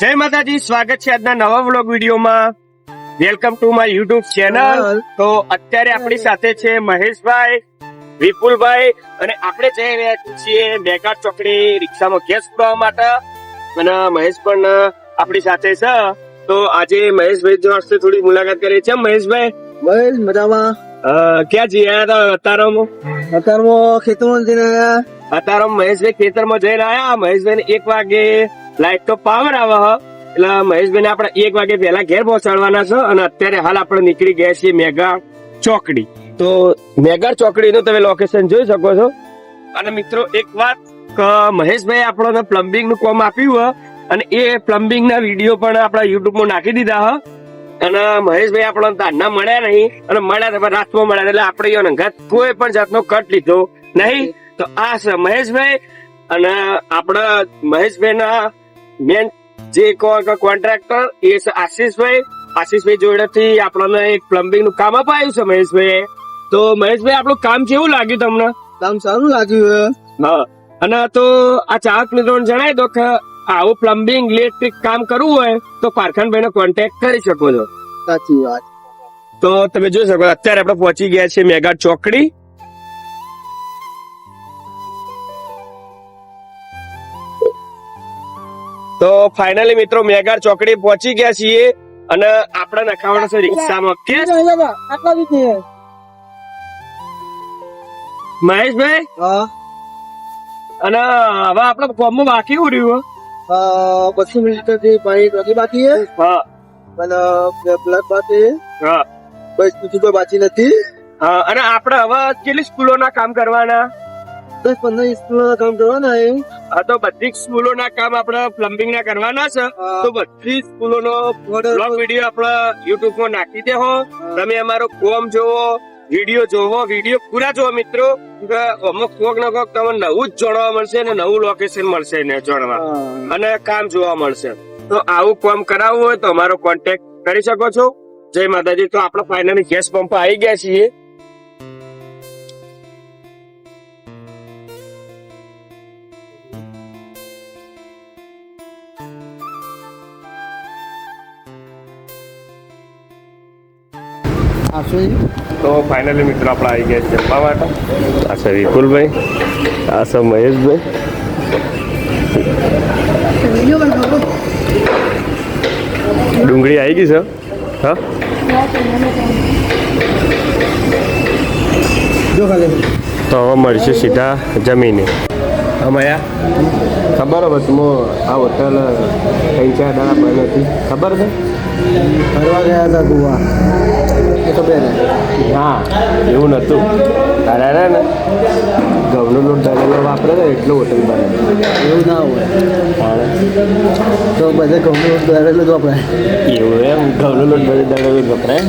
જય માતાજી સ્વાગત છે આજના નવા વ્લોગ વિડીયોમાં. Welcome to my YouTube channel તો અત્યારે આપણી સાથે છે મહેશભાઈ વિપુલભાઈ અને આપણે જઈ રહ્યા છીએ મેગા ચોકડી રિક્ષામાં ગેસ પુરાવા માટે. અને મહેશ પણ આપણી સાથે છે. તો આજે મહેશભાઈ જોડે થોડી મુલાકાત કરી. છે મહેશભાઈ? બસ મજામાં. ક્યાં જઈ રહ્યા હતા? અતારામાં? અત્યારમાં ખેતરમાં જઈને આયા અતારામાં મહેશભાઈ ખેતરમાં જઈને રહ્યા મહેશભાઈ એક વાગે લાઈટ તો પાવર આવે હ. એટલે મહેશભાઈ ને આપણે એક વાગે પહેલા ઘેર પહોંચાડવાના છે અને અત્યારે હાલ આપણે નીકળી ગયા છીએ મેગા ચોકડી. તો મેગા ચોકડી નું તમે લોકેશન જોઈ શકો છો. અને મિત્રો એક વાત મહેશભાઈ આપણને પ્લમ્બિંગનું કોમ આપ્યું હોય અને એ પ્લમ્બિંગ ના વીડિયો પણ આપણા યુટ્યુબમાં નાખી દીધા હ. અને મહેશભાઈ આપણને તારના મળ્યા નહીં. અને મળ્યા તો રાતમાં મળ્યા એટલે આપણે યો નંગાત કોઈ પણ જાતનો કટ લીધો નહીં. તો આ છે મહેશભાઈ. અને આપણા મહેશભાઈ ના મેન જે કોન્ટ્રાક્ટર એ છે આશીષભાઈ. આશીષભાઈ જોડેથી આપણને એક પ્લમ્બિંગનું કામ અપાયું છે મહેશભાઈ તો મહેશભાઈ આપણું કામ કેવું લાગ્યું તમને? કામ સારું લાગ્યું હા. અને તો આ ચાહક મિત્રોને જણાવી દો કે આવું પ્લમ્બિંગ ઇલેક્ટ્રિક કામ કરવું હોય તો પારખાનભાઈ નો કોન્ટેક્ટ કરી શકો છો. સાચી વાત. તો તમે જોઈ શકો અત્યારે આપણે પહોંચી ગયા છીએ મેગા ચોકડી. તો ફાઇનલી મિત્રો મેઘાર ચોકડી પહોંચી ગયા છીએ અને આપણે નખાવાના છે રિક્ષામાં. કે મહેશભાઈ? હા. અને હવે આપણે ફોર્મ બાકી શું રહ્યું પચીસ મિનિટથી પાણી નથી બાકી હે? હા. અને બ્લડ બાકી હા? બસ બીજું કોઈ બાકી નથી. હા અને આપણે હવે કેટલી સ્કૂલોના કામ કરવાના? દસ પંદર સ્કૂલોના કામ કરવાના હે હા તો બધી સ્કૂલોના કામ આપણે પ્લમ્બિંગ ના કરવાના છે. તો બધી સ્કૂલોનો બ્લોગ વીડિયો આપણા યુટ્યુબમાં નાખી દેહો તમે અમારો કોમ જોવો વીડિયો જોવો વીડિયો પૂરા જોવો મિત્રો. કે અમુક કોક ને કોક તમને નવું જ જોડવા મળશે અને નવું લોકેશન મળશે ને જોડવા અને કામ જોવા મળશે. તો આવું કામ કરાવવું હોય તો અમારો કોન્ટેક્ટ કરી શકો છો. જય માતાજી. તો આપણે ફાઇનલી ગેસ પંપ આવી ગયા છીએ. તો ફાઇનલી મિત્રો આપણે આવી ગયા છે જમવા માટે. આ છે વિપુલભાઈ આ છે મહેશભાઈ. ડુંગળી આવી ગઈ છે? હા? તો હવે મળશે સીધા જમીને. અમાયા ખબર હવે તું આ હોટલ ત્રણ ચાર દાડા બંધ હતી ખબર છે? ફરવા ગયા હતા ગોવા. એ તો બેન? હા એવું નતું. તારે ને ઘઉંનો લોટ દળેલો વાપરે ને એટલો હોટલ બને. એવું ના હોય. તો બધે ગમે દરેલું જ વપરાય. એવું એમ ઘઉંનો લોટ બધે દળેલો જ વપરાય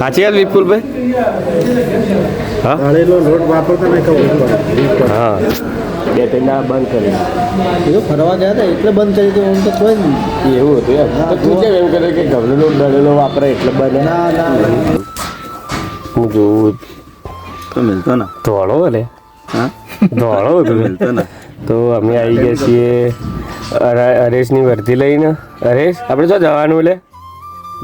સાચી વાત વિપુલભાઈ? હા? દરેલો લોટ વાપરતા ને કહું હા. બે ત્રણ બંધ કરી એ ફરવા ગયા હતા એટલે બંધ કરી દીધું આમ તો કોઈ નહીં એવું હતું એમ. તું કેમ એમ કરે કે ઘઉંનો ડરેલો વાપરે એટલે બંધ? ના ના હું જોઉં. તો મિલતો ના. ધોળો ને હા? ધોળો તો મિલતો ના. તો અમે આવી ગયા છીએ હરેશની વર્ધી લઈને. હરેશ આપણે શું જવાનું લે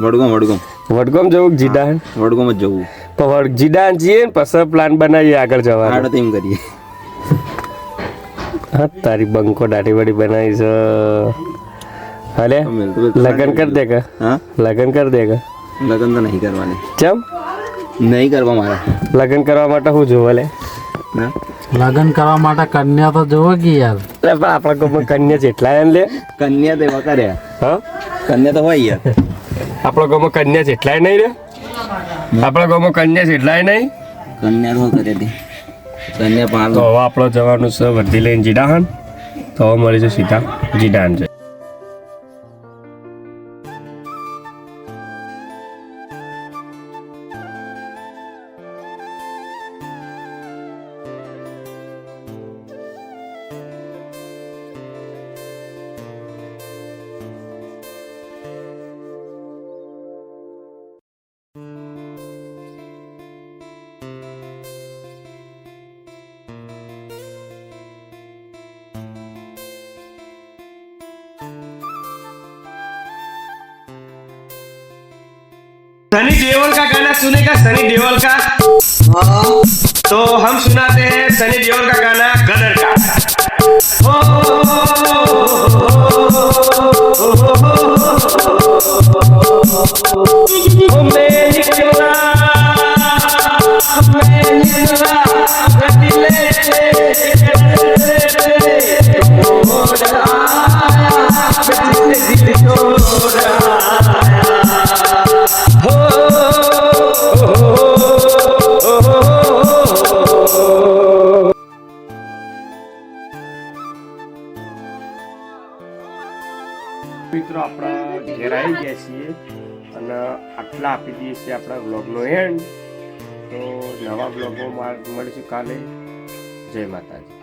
વડગામ વડગામ. વડગામ જવું જીડાન વડગામ જ જવું. તો વડ- જીડાન જઈએ ને પછી પ્લાન બનાવીએ આગળ જવાનું. તેમ કરીએ. હા તારી બંકો દાઢી વાડી બનાવી છે. હલે? લગન કર દે કે? હા? લગન કર દે કે? લગન તો નહીં કરવાની. ચમ? નહીં કરવા મારા. લગન કરવા માટે શું જોવે લે લગન લગ્ન કરવા માટે કન્યા તો જોવો કે યાર? લે પણ આપણા ગામમાં કન્યા જેટલા એમ લે? કન્યા તેવા કર્યા હા? કન્યા તો હોય યાર. આપણા ગામમાં કન્યા જેટલાય નહીં રે? આપણા ગામમાં કન્યા જેટલાય નહીં? કન્યા તો કરી કન્યા પાલ તો હવે આપણે જવાનું છે વર્ધી લઈને જીડાહન તો હવે મળીશું સીધા જીડાહન છે सनी देओल का गाना सुनेगा सनी देओल का तो हम सुनाते हैं सनी देओल का गाना गदर का મિત્રો, આપણા ઘેરાઈ ગયા છીએ અને આટલા આપી દઈએ છીએ આપણા બ્લોગનો એન્ડ તો નવા બ્લોગમાં મળીશું કાલે. જય માતાજી.